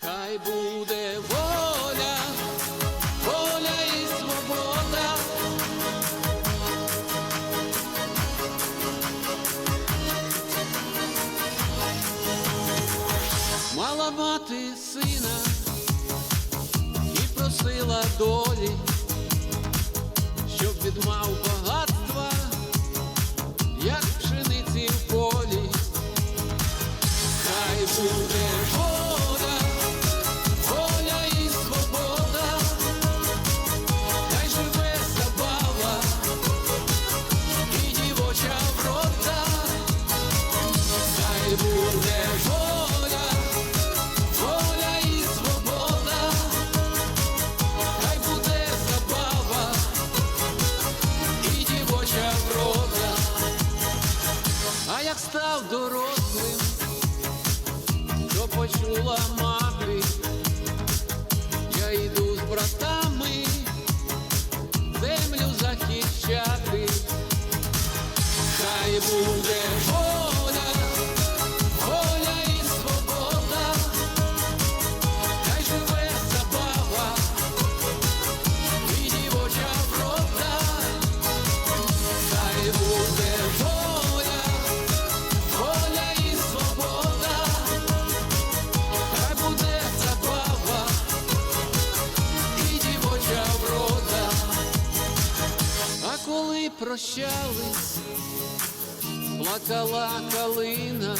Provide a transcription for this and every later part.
Хай буде воля, воля і свобода. Мала мати сина і просила долі, щоб він мав багатства, як пшениці в полі. Хай буде як став дорослим що почула мати, я йду з братами землю захищати, хай буде прощались, плакала калина,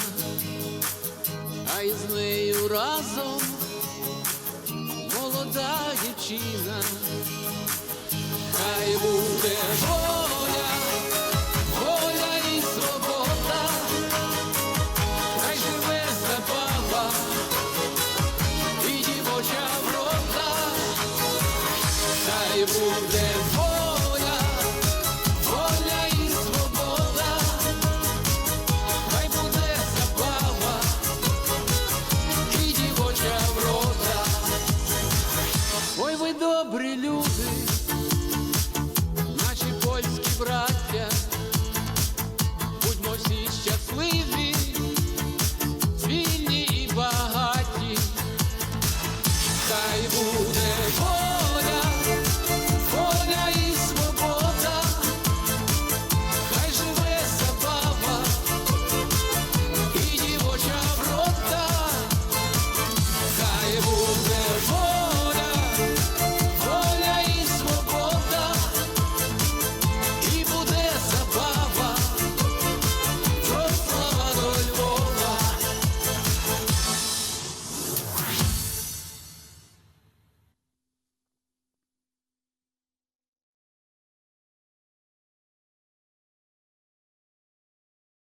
а із нею разом молода дівчина. Хай буде воля, воля і свобода, хай живе забава і дівоча врода, хай буде брать.